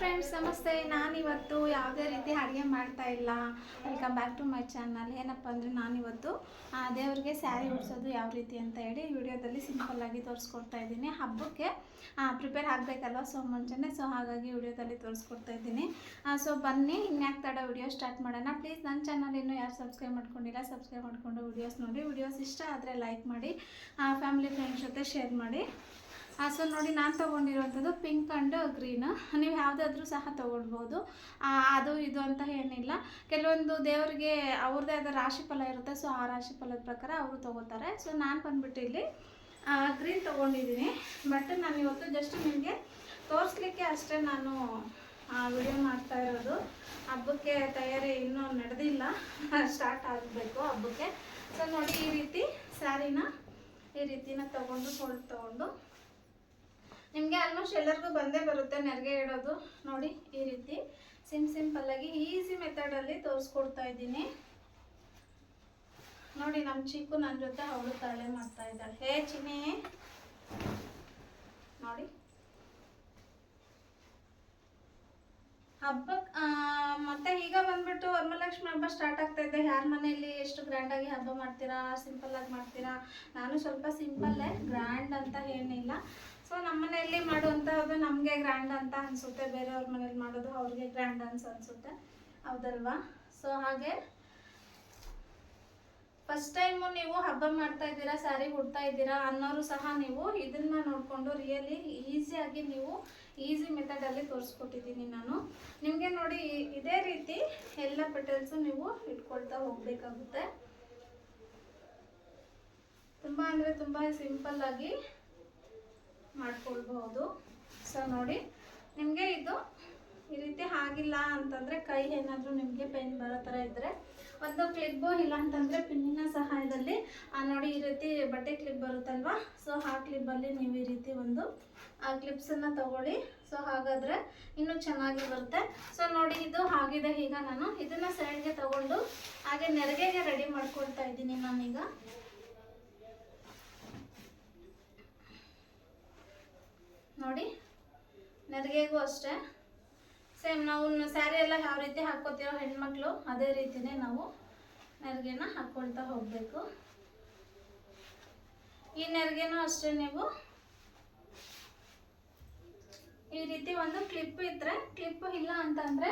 Friends ನಮಸ್ತೆ. ನಾನಿವತ್ತು ಯಾವುದೇ ರೀತಿ ಅಡುಗೆ ಮಾಡ್ತಾ ಇಲ್ಲ. Welcome back to my channel ಏನಪ್ಪ ಅಂದರೆ ನಾನಿವತ್ತು ದೇವರಿಗೆ ಸ್ಯಾರಿ ಉಡ್ಸೋದು ಯಾವ ರೀತಿ ಅಂತ ಹೇಳಿ ವಿಡಿಯೋದಲ್ಲಿ ಸಿಂಪಲ್ಲಾಗಿ ತೋರಿಸ್ಕೊಡ್ತಾ ಇದ್ದೀನಿ. ಹಬ್ಬಕ್ಕೆ ಪ್ರಿಪೇರ್ ಆಗಬೇಕಲ್ವ? ಸೊ ಮುಂಚೆನೇ ಸೊ ಹಾಗಾಗಿ ವಿಡಿಯೋದಲ್ಲಿ ತೋರಿಸ್ಕೊಡ್ತಾ ಇದ್ದೀನಿ. ಸೊ ಬನ್ನಿ, ಇನ್ಯಾಕೆ ತಡ ವಿಡಿಯೋ ಸ್ಟಾರ್ಟ್ ಮಾಡೋಣ. ಪ್ಲೀಸ್ ನನ್ನ ಚಾನಲ್ ಇನ್ನೂ ಯಾರು ಸಬ್ಸ್ಕ್ರೈಬ್ ಮಾಡ್ಕೊಂಡಿಲ್ಲ ಸಬ್ಸ್ಕ್ರೈಬ್ ಮಾಡಿಕೊಂಡು ವಿಡಿಯೋಸ್ ನೋಡಿ. ವಿಡಿಯೋಸ್ ಇಷ್ಟ ಆದರೆ ಲೈಕ್ ಮಾಡಿ ಫ್ಯಾಮಿಲಿ ಫ್ರೆಂಡ್ಸ್ ಜೊತೆ ಶೇರ್ ಮಾಡಿ. ಸೊ ನೋಡಿ ನಾನು ತೊಗೊಂಡಿರುವಂಥದ್ದು ಪಿಂಕ್ ಆ್ಯಂಡ್ ಗ್ರೀನ್ ನೀವು ಯಾವುದಾದ್ರೂ ಸಹ ತೊಗೊಳ್ಬೋದು. ಅದು ಇದು ಅಂತ ಏನಿಲ್ಲ. ಕೆಲವೊಂದು ದೇವರಿಗೆ ಅವ್ರದ್ದೇ ಆದ ರಾಶಿ ಫಲ ಇರುತ್ತೆ ಸೊ ಆ ರಾಶಿ ಫಲದ ಪ್ರಕಾರ ಅವರು ತೊಗೋತಾರೆ. ಸೊ ನಾನು ಬಂದುಬಿಟ್ಟು ಇಲ್ಲಿ ಗ್ರೀನ್ ತೊಗೊಂಡಿದ್ದೀನಿ. ಬಟ್ ನಾನು ಇವತ್ತು ಜಸ್ಟ್ ನಿಮಗೆ ತೋರಿಸ್ಲಿಕ್ಕೆ ಅಷ್ಟೇ ನಾನು ವಿಡಿಯೋ ಮಾಡ್ತಾ ಇರೋದು. ಹಬ್ಬಕ್ಕೆ ತಯಾರಿ ಇನ್ನೂ ನಡೆದಿಲ್ಲ. ಸ್ಟಾರ್ಟ್ ಆಗಬೇಕು ಹಬ್ಬಕ್ಕೆ. ಸೊ ನೋಡಿ ಈ ರೀತಿ ಸ್ಯಾರಿನ ಈ ರೀತಿನ ತೊಗೊಂಡು ಫೋಲ್ಡ್ ತೊಗೊಂಡು ನಿಮಗೆ ಆಲ್ಮೋಸ್ಟ್ ಎಲ್ಲರಿಗೂ ಬಂದೇ ಬರುತ್ತೆ ನೆರಿಗೆ ಇಡೋದು. ನೋಡಿ, ಈ ರೀತಿ ಸಿಮ್ ಸಿಂಪಲ್ಲಾಗಿ ಈಸಿ ಮೆಥಡಲ್ಲಿ ತೋರಿಸ್ಕೊಡ್ತಾ ಇದ್ದೀನಿ. ನೋಡಿ ನಮ್ಮ ಚಿಕ್ಕು ನನ್ನ ಜೊತೆ ಅವಳು ತಾಳೆ ಮಾಡ್ತಾ ಇದ್ದಾಳೆ. ಹೇ, ಚಿನ್ನಿ. ನೋಡಿ. ಹಬ್ಬ ಮತ್ತೆ ಈಗ ಬಂದ್ಬಿಟ್ಟು ವರಮಹಾಲಕ್ಷ್ಮಿ ಹಬ್ಬ ಸ್ಟಾರ್ಟ್ ಆಗ್ತಾ ಇದೆ. ಯಾರ ಮನೆಯಲ್ಲಿ ಎಷ್ಟು ಗ್ರ್ಯಾಂಡಾಗಿ ಹಬ್ಬ ಮಾಡ್ತೀರಾ ಸಿಂಪಲ್ಲಾಗಿ ಮಾಡ್ತೀರಾ? ನಾನು ಸ್ವಲ್ಪ ಸಿಂಪಲ್ಲೇ ಗ್ರ್ಯಾಂಡ್ ಅಂತ ಏನಿಲ್ಲ. ಸೊ ನಮ್ಮ ಮನೆಯಲ್ಲಿ ಮಾಡುವಂತಹದ್ದು ನಮಗೆ ಗ್ರ್ಯಾಂಡ್ ಅಂತ ಅನಿಸುತ್ತೆ. ಬೇರೆಯವ್ರ ಮನೇಲಿ ಮಾಡೋದು ಅವ್ರಿಗೆ ಗ್ರ್ಯಾಂಡ್ ಅನ್ಸ್, ಅನಿಸುತ್ತೆ. ಹೌದಲ್ವಾ? ಸೊ ಹಾಗೆ ಫಸ್ಟ್ ಟೈಮು ನೀವು ಹಬ್ಬ ಮಾಡ್ತಾ ಇದ್ದೀರಾ ಸ್ಯಾರಿ ಹುಡ್ತಾ ಇದ್ದೀರಾ ಅನ್ನೋರು ಸಹ ನೀವು ಇದನ್ನ ನೋಡಿಕೊಂಡು ರಿಯಲಿ ಈಸಿಯಾಗಿ ನೀವು ಈಸಿ ಮೆಥಡಲ್ಲಿ ತೋರಿಸ್ಕೊಟ್ಟಿದ್ದೀನಿ ನಾನು. ನಿಮಗೆ ನೋಡಿ ಇದೇ ರೀತಿ ಎಲ್ಲ ಪೆಟಲ್ಸು ನೀವು ಇಟ್ಕೊಳ್ತಾ ಹೋಗಬೇಕಾಗುತ್ತೆ. ತುಂಬ ಅಂದರೆ ತುಂಬ ಸಿಂಪಲ್ಲಾಗಿ ಮಾಡ್ಕೊಳ್ಬಹುದು. ಸೊ ನೋಡಿ, ನಿಮಗೆ ಇದು ಈ ರೀತಿ ಆಗಿಲ್ಲ ಅಂತಂದರೆ ಕೈ ಏನಾದರೂ ನಿಮಗೆ ಪೇನ್ ಬರೋ ಥರ ಇದ್ದರೆ ಒಂದು ಕ್ಲಿಪ್ಪು ಇಲ್ಲ ಅಂತಂದರೆ ಪಿನ್ನಿನ ಸಹಾಯದಲ್ಲಿ ನೋಡಿ ಈ ರೀತಿ ಬಟ್ಟೆ ಕ್ಲಿಪ್ ಬರುತ್ತಲ್ವಾ? ಸೊ ಆ ಕ್ಲಿಪ್ಪಲ್ಲಿ ನೀವು ಈ ರೀತಿ ಒಂದು, ಆ ಕ್ಲಿಪ್ಸನ್ನು ತಗೊಳ್ಳಿ. ಸೊ ಹಾಗಾದರೆ ಇನ್ನೂ ಚೆನ್ನಾಗಿ ಬರುತ್ತೆ. ಸೊ ನೋಡಿ, ಇದು ಆಗಿದೆ. ಈಗ ನಾನು ಇದನ್ನು ಸೈಡ್ಗೆ ತಗೊಂಡು ಹಾಗೆ ನೆರಿಗೆಗೆ ರೆಡಿ ಮಾಡ್ಕೊಳ್ತಾ ಇದ್ದೀನಿ ನಾನೀಗ. ನೋಡಿ, ನೆರಿಗೆಗೂ ಅಷ್ಟೇ. ಸೇಮ್ ನಾವು ಸ್ಯಾರಿ ಎಲ್ಲ ಯಾವ ರೀತಿ ಹಾಕ್ಕೋತೀರೋ ಹೆಣ್ಮಕ್ಳು, ಅದೇ ರೀತಿನೇ ನಾವು ನೆರಿಗೆನ ಹಾಕ್ಕೊಳ್ತಾ ಹೋಗಬೇಕು. ಈ ನೆರಿಗೆನೂ ಅಷ್ಟೇ ನೀವು. ಈ ರೀತಿ ಒಂದು ಕ್ಲಿಪ್ ಇದ್ರೆ ಕ್ಲಿಪ್ ಇಲ್ಲ ಅಂತಂದರೆ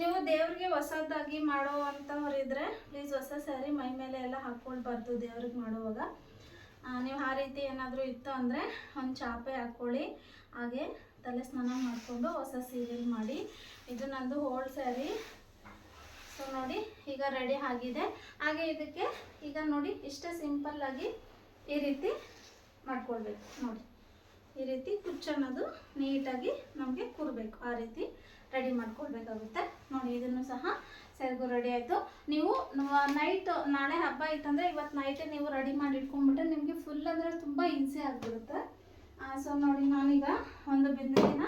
ನೀವು ದೇವ್ರಿಗೆ ಹೊಸದಾಗಿ ಮಾಡೋ ಅಂತವ್ರಿದ್ರೆ ಪ್ಲೀಸ್ ಹೊಸ ಸ್ಯಾರಿ ಮೈ ಮೇಲೆ ಎಲ್ಲ ಹಾಕ್ಕೊಳ್ಬಾರ್ದು ದೇವ್ರಿಗೆ ಮಾಡುವಾಗ. ನೀವು ಆ ರೀತಿ ಏನಾದರೂ ಇತ್ತು ಅಂದರೆ ಒಂದು ಚಾಪೆ ಹಾಕ್ಕೊಳ್ಳಿ ಹಾಗೆ ತಲೆ ಸ್ನಾನ ಮಾಡಿಕೊಂಡು ಹೊಸ ಸೀರಿಯಲ್ ಮಾಡಿ. ಇದು ನಂದು ಹೋಲ್ ಸ್ಯಾರಿ. ಸೊ ನೋಡಿ, ಈಗ ರೆಡಿ ಆಗಿದೆ. ಹಾಗೆ ಇದಕ್ಕೆ ಈಗ ನೋಡಿ, ಇಷ್ಟೇ ಸಿಂಪಲ್ಲಾಗಿ ಈ ರೀತಿ ಮಾಡ್ಕೊಳ್ಬೇಕು. ನೋಡಿ, ಈ ರೀತಿ ಕುಚ್ಚನ್ನೋದು ನೀಟಾಗಿ ನಮಗೆ ಕೂರಬೇಕು ಆ ರೀತಿ. ರೆಡಿ ಮಾಡ್ಕೊಳ್ಬೇಕಾಗುತ್ತೆ. ನೋಡಿ, ಇದನ್ನು ಸಹ ಸೆರಗು ರೆಡಿ ಆಯಿತು. ನೀವು ನೈಟ್ ನಾಳೆ ಹಬ್ಬ ಇತ್ತಂದರೆ ಇವತ್ತು ನೈಟೇ ನೀವು ರೆಡಿ ಮಾಡಿ ಇಟ್ಕೊಂಡ್ಬಿಟ್ರೆ ನಿಮಗೆ ಫುಲ್ ಅಂದರೆ ತುಂಬ ಈಸಿ ಆಗಿಬಿಡುತ್ತೆ. ಸೊ ನೋಡಿ, ನಾನೀಗ ಒಂದು ಬಿಂದಿಗೆನ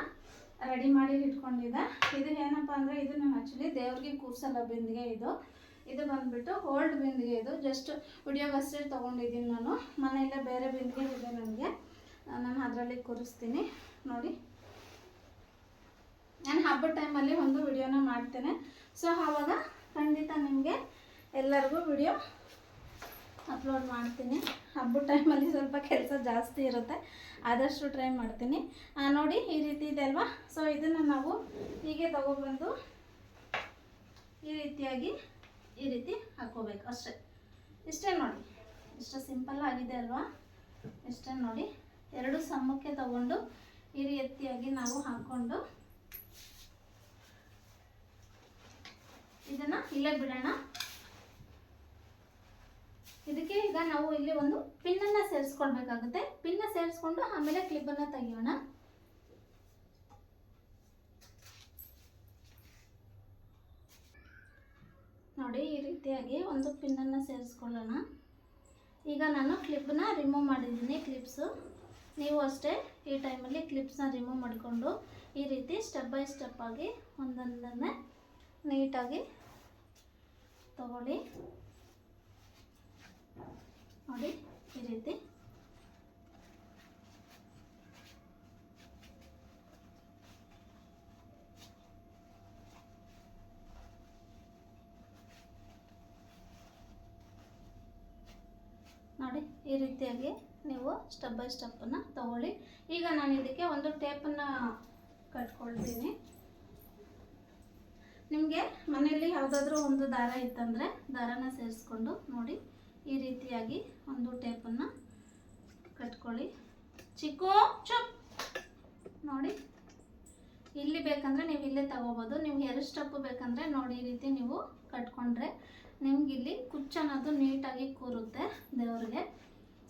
ರೆಡಿ ಮಾಡಿ ಇಟ್ಕೊಂಡಿದ್ದೆ. ಇದು ಏನಪ್ಪ ಅಂದರೆ ಇದು ನಾನು ಆ್ಯಕ್ಚುಲಿ ದೇವ್ರಿಗೆ ಕೂರ್ಸಲ್ಲ ಬಿಂದಿಗೆ ಇದು. ಇದು ಬಂದ್ಬಿಟ್ಟು ಓಲ್ಡ್ ಬಿಂದಿಗೆ ಇದು. ಜಸ್ಟ್ ವಿಡಿಯೋಗಷ್ಟೇ ತೊಗೊಂಡಿದ್ದೀನಿ ನಾನು. ಮನೆಯಲ್ಲೇ ಬೇರೆ ಬಿಂದಿಗೆ ಇದೆ ನನಗೆ. ನಾನು ಅದರಲ್ಲಿ ಕೂರಿಸ್ತೀನಿ. ನೋಡಿ. ಹಬ್ಬದ ಟೈಮಲ್ಲಿ ಒಂದು ವಿಡಿಯೋನ ಮಾಡ್ತೇನೆ. ಸೊ ಆವಾಗ ಖಂಡಿತ ನಿಮಗೆ ಎಲ್ಲರಿಗೂ ವಿಡಿಯೋ ಅಪ್ಲೋಡ್ ಮಾಡ್ತೀನಿ. ಹಬ್ಬದ ಟೈಮಲ್ಲಿ ಸ್ವಲ್ಪ ಕೆಲಸ ಜಾಸ್ತಿ ಇರುತ್ತೆ. ಆದಷ್ಟು ಟ್ರೈ ಮಾಡ್ತೀನಿ. ನೋಡಿ ಈ ರೀತಿ ಇದೆ ಅಲ್ವಾ? ಸೊ ಇದನ್ನು ನಾವು ಹೀಗೆ ತಗೊಬಂದು ಈ ರೀತಿಯಾಗಿ ಈ ರೀತಿ ಹಾಕ್ಕೋಬೇಕು ಅಷ್ಟೇ. ಇಷ್ಟೇ ನೋಡಿ. ಇಷ್ಟು ಸಿಂಪಲ್ ಆಗಿದೆ ಅಲ್ವಾ? ಇಷ್ಟೇ ನೋಡಿ. ಎರಡು ಸಮಕ್ಕೆ ತಗೊಂಡು ಈ ರೀತಿಯಾಗಿ ನಾವು ಹಾಕ್ಕೊಂಡು ಇದನ್ನ ಇಲ್ಲೇ ಬಿಡೋಣ. ಇದಕ್ಕೆ ಈಗ ನಾವು ಇಲ್ಲಿ ಒಂದು ಪಿನ್ನನ್ನು ಸೇರಿಸ್ಕೊಳ್ಬೇಕಾಗುತ್ತೆ. ಪಿನ್ನ ಸೇರಿಸ್ಕೊಂಡು ಆಮೇಲೆ ಕ್ಲಿಪ್ಪನ್ನು ತೆಗಿಯೋಣ. ನೋಡಿ, ಈ ರೀತಿಯಾಗಿ ಒಂದು ಪಿನ್ನನ್ನು ಸೇರಿಸ್ಕೊಳ್ಳೋಣ. ಈಗ ನಾನು ಕ್ಲಿಪ್ಪನ್ನ ರಿಮೂವ್ ಮಾಡಿದ್ದೀನಿ ಕ್ಲಿಪ್ಸು ನೀವು ಅಷ್ಟೇ ಈ ಟೈಮಲ್ಲಿ ಕ್ಲಿಪ್ಸ್ನ ರಿಮೂವ್ ಮಾಡಿಕೊಂಡು ಈ ರೀತಿ ಸ್ಟೆಪ್ ಬೈ ಸ್ಟೆಪ್ ಆಗಿ ಒಂದೊಂದನ್ನೇ ನೀಟಾಗಿ ತಗೊಳ್ಳಿ. ನೋಡಿ, ಈ ರೀತಿ. ನೋಡಿ, ಈ ರೀತಿಯಾಗಿ ನೀವು ಸ್ಟೆಪ್ ಬೈ ಸ್ಟೆಪ್ಪನ್ನು ತಗೊಳ್ಳಿ. ಈಗ ನಾನು ಇದಕ್ಕೆ ಒಂದು ಟೇಪನ್ನು ಕಟ್ಕೊಳ್ತೀನಿ. ನಿಮಗೆ ಮನೆಯಲ್ಲಿ ಯಾವುದಾದ್ರೂ ಒಂದು ದಾರ ಇತ್ತಂದರೆ ದಾರನ ಸೇರಿಸ್ಕೊಂಡು ನೋಡಿ ಈ ರೀತಿಯಾಗಿ ಒಂದು ಟೇಪನ್ನು ಕಟ್ಕೊಳ್ಳಿ. ಚಿಕ್ಕು ಚುಪ್ ನೋಡಿ. ಇಲ್ಲಿ ಬೇಕಂದರೆ ನೀವು ಇಲ್ಲೇ ತಗೋಬೋದು. ನಿಮ್ಗೆ ಎರಡು ಸ್ಟೆಪ್ ಬೇಕಂದರೆ ನೋಡಿ ಈ ರೀತಿ ನೀವು ಕಟ್ಕೊಂಡ್ರೆ ನಿಮ್ಗೆ ಇಲ್ಲಿ ಕುಚ್ಚನ್ನೋದು ನೀಟಾಗಿ ಕೂರುತ್ತೆ ದೇವ್ರಿಗೆ.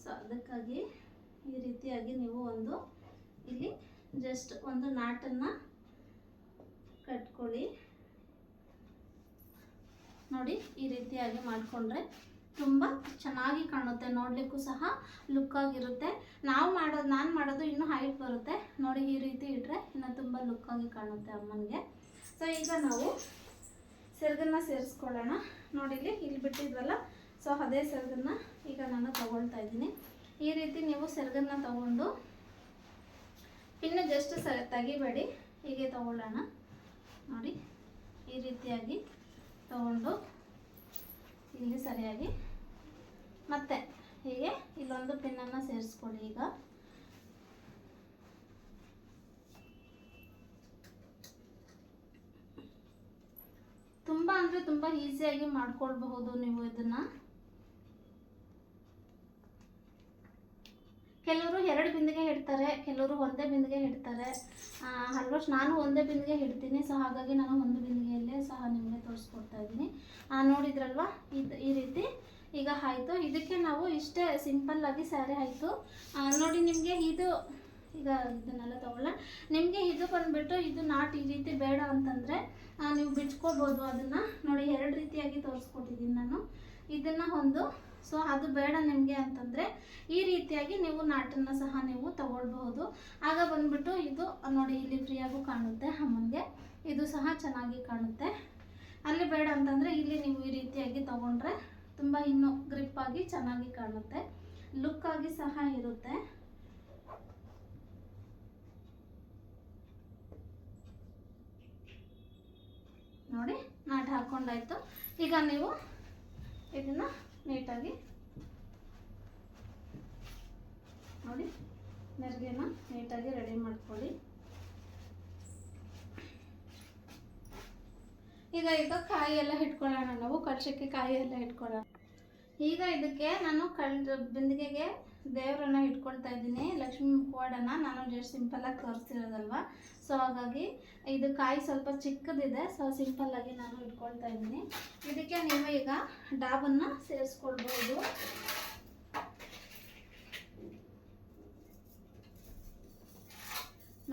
ಸೊ ಅದಕ್ಕಾಗಿ ಈ ರೀತಿಯಾಗಿ ನೀವು ಒಂದು ಇಲ್ಲಿ ಜಸ್ಟ್ ಒಂದು ನಾಟನ್ನು ಕಟ್ಕೊಳ್ಳಿ. ನೋಡಿ ಈ ರೀತಿಯಾಗಿ ಮಾಡಿಕೊಂಡ್ರೆ ತುಂಬ ಚೆನ್ನಾಗಿ ಕಾಣುತ್ತೆ. ನೋಡಲಿಕ್ಕೂ ಸಹ ಲುಕ್ ಆಗಿರುತ್ತೆ. ನಾವು ಮಾಡೋದು, ನಾನು ಮಾಡೋದು ಇನ್ನೂ ಹೈಟ್ ಬರುತ್ತೆ. ನೋಡಿ ಈ ರೀತಿ ಇಟ್ಟರೆ ಇನ್ನು ತುಂಬ ಲುಕ್ ಆಗಿ ಕಾಣುತ್ತೆ ಅಮ್ಮನಿಗೆ. ಸೊ ಈಗ ನಾವು ಸೆರಗನ್ನ ಸೇರಿಸ್ಕೊಳ್ಳೋಣ. ನೋಡಿ ಇಲ್ಲಿ ಇಲ್ಲಿ ಬಿಟ್ಟಿದ್ವಲ್ಲ? ಸೊ ಅದೇ ಸೆರಗನ್ನ ಈಗ ನಾನು ತಗೊಳ್ತಾ ಇದ್ದೀನಿ. ಈ ರೀತಿ ನೀವು ಸೆರಗನ್ನ ತಗೊಂಡು ಇನ್ನು ಜಸ್ಟ್ ಸ, ತೆಗಿಬೇಡಿ. ಹೀಗೆ ತಗೊಳ್ಳೋಣ. ನೋಡಿ, ಈ ರೀತಿಯಾಗಿ. ತಗೊಂಡು ಇಲ್ಲಿ ಸರಿಯಾಗಿ ಮತ್ತೆ ಹೀಗೆ ಇಲ್ಲೊಂದು ಪಿನ್ನನ್ನು ಸೇರಿಸ್ಕೊಳ್ಳಿ ಈಗ. ತುಂಬ ಅಂದರೆ ತುಂಬ ಈಸಿಯಾಗಿ ಮಾಡ್ಕೊಳ್ಬಹುದು ನೀವು ಇದನ್ನ. ಕೆಲವರು ಎರಡು ಬಿಂದಿಗೆ ಹಿಡ್ತಾರೆ ಕೆಲವರು ಒಂದೇ ಬಿಂದಿಗೆ ಹಿಡ್ತಾರೆ ಆಲ್ಮೋಸ್ಟ್ ನಾನು ಒಂದೇ ಬಿಂದಿಗೆ ಹಿಡ್ತೀನಿ ಸೊ ಹಾಗಾಗಿ ನಾನು ಒಂದು ಬಿಂದಿಗೆಯಲ್ಲೇ ಸಹ ನಿಮಗೆ ತೋರಿಸ್ಕೊಡ್ತಾ ಇದ್ದೀನಿ. ನೋಡಿದ್ರಲ್ವಾ? ಇದು ಈ ರೀತಿ. ಈಗ ಆಯಿತು. ಇದಕ್ಕೆ ನಾವು ಇಷ್ಟೇ ಸಿಂಪಲ್ಲಾಗಿ ಸ್ಯಾರಿ ಆಯಿತು. ನೋಡಿ ನಿಮಗೆ ಇದು, ಈಗ ಇದನ್ನೆಲ್ಲ ತೊಗೊಳ್ಳ. ನಿಮಗೆ ಇದು ಬಂದುಬಿಟ್ಟು ಇದು ನಾಟ್ ಈ ರೀತಿ ಬೇಡ ಅಂತಂದರೆ ನೀವು ಬಿಚ್ಕೋಬೋದು ಅದನ್ನು. ನೋಡಿ, ಎರಡು ರೀತಿಯಾಗಿ ತೋರಿಸ್ಕೊಟ್ಟಿದ್ದೀನಿ ನಾನು. ಇದನ್ನು ಒಂದು ಸೊ ಅದು ಬೇಡ ನಿಮಗೆ ಅಂತಂದರೆ ಈ ರೀತಿಯಾಗಿ ನೀವು ನಾಟನ್ನು ಸಹ ನೀವು ತಗೊಳ್ಬಹುದು. ಆಗ ಬಂದ್ಬಿಟ್ಟು ಇದು ನೋಡಿ, ಇಲ್ಲಿ ಫ್ರೀಯಾಗೂ ಕಾಣುತ್ತೆ ಅಮ್ಮನಿಗೆ. ಇದು ಸಹ ಚೆನ್ನಾಗಿ ಕಾಣುತ್ತೆ. ಅಲ್ಲಿ ಬೇಡ ಅಂತಂದರೆ ಇಲ್ಲಿ ನೀವು ಈ ರೀತಿಯಾಗಿ ತಗೊಂಡ್ರೆ ತುಂಬ ಇನ್ನೂ ಗ್ರಿಪ್ ಆಗಿ ಚೆನ್ನಾಗಿ ಕಾಣುತ್ತೆ. ಲುಕ್ ಆಗಿ ಸಹ ಇರುತ್ತೆ. ನೋಡಿ, ನಾಟ್ ಹಾಕೊಂಡಾಯ್ತು. ಈಗ ನೀವು ಇದನ್ನ ನೀಟಾಗಿ ನೋಡಿ, ನೆರಿಗೆನ ನೀಟಾಗಿ ರೆಡಿ ಮಾಡ್ಕೊಳ್ಳಿ. ಈಗ ಈಗ ಕಾಯಿ ಎಲ್ಲ ಇಟ್ಕೊಳ್ಳೋಣ ನಾವು ಕಳ್ಸಕ್ಕೆ ಕಾಯಿ ಎಲ್ಲ ಇಟ್ಕೊಳ್ಳೋಣ ಈಗ ಇದಕ್ಕೆ ನಾನು ಕಳ್ ಬಿಂದಿಗೆಗೆ ದೇವರನ್ನ ಇಟ್ಕೊಳ್ತಾ ಇದ್ದೀನಿ. ಲಕ್ಷ್ಮೀ ಮುಖವಾಡನ ನಾನು ಜಸ್ಟ್ ಸಿಂಪಲ್ಲಾಗಿ ತೋರಿಸ್ತಿರೋದಲ್ವ ಸೊ ಹಾಗಾಗಿ ಇದು ಕಾಯಿ ಸ್ವಲ್ಪ ಚಿಕ್ಕದಿದೆ. ಸೊ ಸಿಂಪಲ್ಲಾಗಿ ನಾನು ಇಟ್ಕೊಳ್ತಾ ಇದ್ದೀನಿ. ಇದಕ್ಕೆ ನೀವು ಈಗ ಡಾಬನ್ನು ಸೇರಿಸ್ಕೊಳ್ಬೋದು.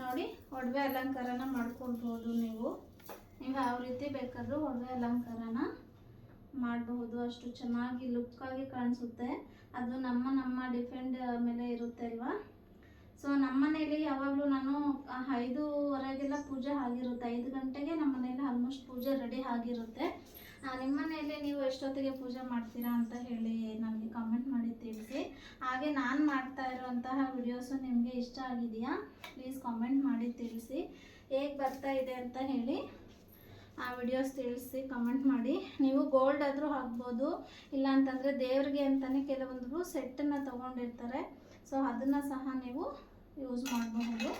ನೋಡಿ, ಒಡವೆ ಅಲಂಕಾರನ ಮಾಡ್ಕೊಳ್ಬೋದು ನೀವು. ನೀವು ಯಾವ ರೀತಿ ಬೇಕಾದರೂ ಒಡವೆ ಅಲಂಕಾರನ ಮಾಡಬಹುದು. ಅಷ್ಟು ಚೆನ್ನಾಗಿ ಲುಕ್ಕಾಗಿ ಕಾಣಿಸುತ್ತೆ. ಅದು ನಮ್ಮ ನಮ್ಮ ಡಿಪೆಂಡ್ ಮೇಲೆ ಇರುತ್ತೆ ಅಲ್ವಾ? ಸೊ ನಮ್ಮ ಮನೇಲಿ ಯಾವಾಗಲೂ ನಾನು ಐದೂವರೆಗೆಲ್ಲ ಪೂಜೆ ಆಗಿರುತ್ತೆ. ಐದು ಗಂಟೆಗೆ ನಮ್ಮ ಮನೇಲಿ ಆಲ್ಮೋಸ್ಟ್ ಪೂಜೆ ರೆಡಿ ಆಗಿರುತ್ತೆ. ನಿಮ್ಮ ಮನೆಯಲ್ಲಿ ನೀವು ಎಷ್ಟೊತ್ತಿಗೆ ಪೂಜೆ ಮಾಡ್ತೀರಾ ಅಂತ ಹೇಳಿ ನನಗೆ ಕಮೆಂಟ್ ಮಾಡಿ ತಿಳಿಸಿ. ಹಾಗೆ ನಾನು ಮಾಡ್ತಾ ಇರುವಂತಹ ವಿಡಿಯೋಸು ನಿಮಗೆ ಇಷ್ಟ ಆಗಿದೆಯಾ? ಪ್ಲೀಸ್ ಕಾಮೆಂಟ್ ಮಾಡಿ ತಿಳಿಸಿ. ಹೇಗೆ ಬರ್ತಾ ಇದೆ ಅಂತ ಹೇಳಿ. ಆ ವಿಡಿಯೋಸ್ ತಿಳಿಸಿ ಕಮೆಂಟ್ ಮಾಡಿ. ನೀವು ಗೋಲ್ಡ್ ಆದರೂ ಹಾಕ್ಬೋದು ಇಲ್ಲ ಅಂತಂದರೆ ದೇವ್ರಿಗೆ ಅಂತಲೇ ಕೆಲವೊಂದು ಸೆಟ್ಟನ್ನು ತೊಗೊಂಡಿರ್ತಾರೆ. ಸೊ ಅದನ್ನು ಸಹ ನೀವು ಯೂಸ್ ಮಾಡಬಹುದು.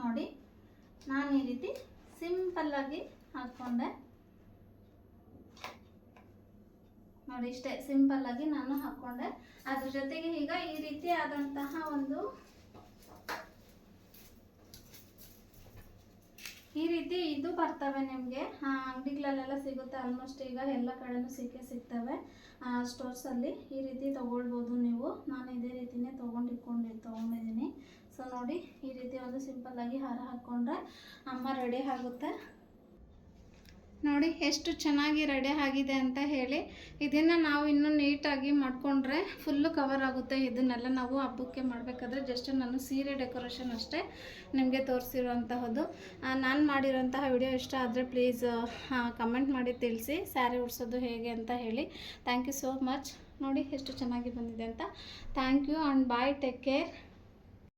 ನೋಡಿ, ನಾನು ಈ ರೀತಿ ಸಿಂಪಲ್ಲಾಗಿ ಹಾಕ್ಕೊಂಡೆ. ನೋಡಿ, ಇಷ್ಟೇ ಸಿಂಪಲ್ಲಾಗಿ ನಾನು ಹಾಕ್ಕೊಂಡೆ. ಅದ್ರ ಜೊತೆಗೆ ಈಗ ಈ ರೀತಿ ಆದಂತಹ ಒಂದು ಈ ರೀತಿ ಇದು ಬರ್ತವೆ ನಿಮಗೆ. ಅಂಗಡಿಗಳಲ್ಲೆಲ್ಲ ಸಿಗುತ್ತೆ. ಆಲ್ಮೋಸ್ಟ್ ಈಗ ಎಲ್ಲ ಕಡೆನೂ ಸಿಕ್ಕೇ ಸಿಗ್ತವೆ. ಸ್ಟೋರ್ಸಲ್ಲಿ ಈ ರೀತಿ ತೊಗೊಳ್ಬೋದು ನೀವು. ನಾನು ಇದೇ ರೀತಿನೇ ತೊಗೊಂಡು ಇಟ್ಕೊಂಡು ತೊಗೊಂಡಿದ್ದೀನಿ. ಸೊ ನೋಡಿ, ಈ ರೀತಿ ಒಂದು ಸಿಂಪಲ್ಲಾಗಿ ಹಾರ ಹಾಕ್ಕೊಂಡ್ರೆ ಅಮ್ಮ ರೆಡಿ ಆಗುತ್ತೆ. ನೋಡಿ ಎಷ್ಟು ಚೆನ್ನಾಗಿ ರೆಡಿ ಆಗಿದೆ ಅಂತ ಹೇಳಿ. ಇದನ್ನು ನಾವು ಇನ್ನೂ ನೀಟಾಗಿ ಮಾಡಿಕೊಂಡ್ರೆ ಫುಲ್ಲು ಕವರ್ ಆಗುತ್ತೆ. ಇದನ್ನೆಲ್ಲ ನಾವು ಹಬ್ಬಕ್ಕೆ ಮಾಡಬೇಕಾದ್ರೆ ಜಸ್ಟ್ ನಾನು ಸೀರೆ ಡೆಕೋರೇಷನ್ ಅಷ್ಟೇ ನಿಮಗೆ ತೋರಿಸಿರುವಂತಹದ್ದು. ನಾನು ಮಾಡಿರೋಂತಹ ವಿಡಿಯೋ ಇಷ್ಟ ಆದರೆ ಪ್ಲೀಸ್ ಕಮೆಂಟ್ ಮಾಡಿ ತಿಳಿಸಿ ಸ್ಯಾರಿ ಉಡ್ಸೋದು ಹೇಗೆ ಅಂತ ಹೇಳಿ. ಥ್ಯಾಂಕ್ ಯು ಸೋ ಮಚ್ ನೋಡಿ ಎಷ್ಟು ಚೆನ್ನಾಗಿ ಬಂದಿದೆ ಅಂತ. Thank you and bye take care